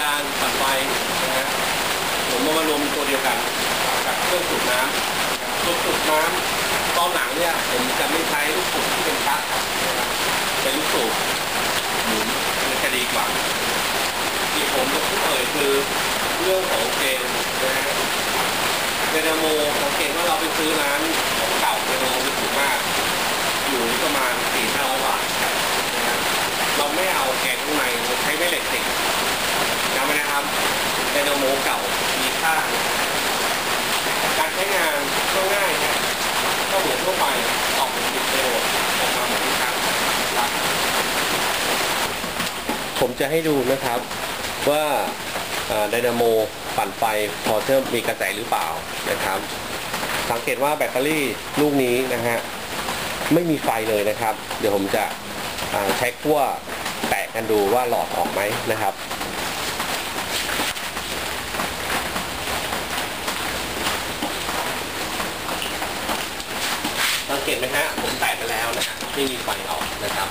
การปั่นไฟนะฮะผมเอามารวมตัวเดียวกันกับเครื่องสูบน้ำตัวสูบน้ำตอนหลังเนี่ยผมจะไม่ใช้ลูกสูบที่เป็นชักนะครับเป็นลูกสูบหมุนมันจะดีกว่าที่ผมจะพูดเอ่ยคือเรื่องของเกณฑ์นะฮะเดนาโมสังเกตว่าเราไปซื้อร้านของเก่าเดนาโมมันถูกมาก อยู่ประมาณสี่ห้าร้อยบาทนะครับเราไม่เอาแกนข้างในเราใช้แม่เหล็กติด นะครับไดนาโมเก่ามีค่าการใช้งานก็ง่ายนะก็เหมือนทั่วไปออกเป็นสิบประโยชน์ออกมาเหมือนทุกครั้งครับผมจะให้ดูนะครับว่าไดนาโมปั่นไฟพอจะมีกระแสหรือเปล่านะครับ สังเกตว่าแบตเตอรี่ลูกนี้นะฮะไม่มีไฟเลยนะครับ เดี๋ยวผมจะใช้ขั้วแตะกันดูว่าหลอดออกไหมนะครับ สังเกต ไหมฮะ ผมแตะไปแล้วนะฮะไม่มีไฟออกนะครับ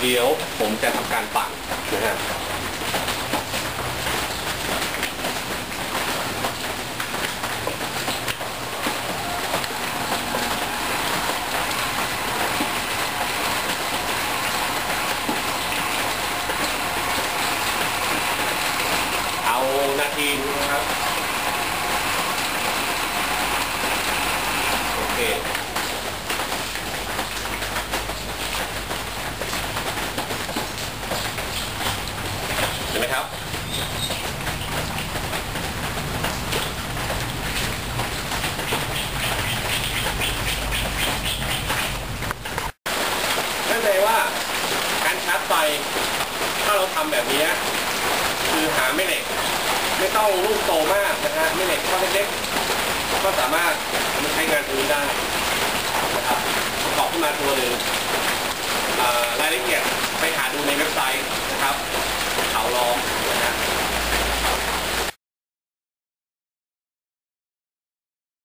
เดี๋ยวผมจะทำการปั่นนะฮะเอานาทีนึงนะครับ โอเค เห็นไหมครับ นั่นแปลว่าการชาร์จไฟ ถ้าเราทำแบบนี้ คือหาแม่เหล็ก ไม่ต้องลูกโตมากนะฮะแม่เหล็กก้อนเล็กๆ ก็สามารถมาใช้งานตรงนี้ได้นะครับประกอบขึ้นมาตัวหนึ่งอ่ารายละเอียด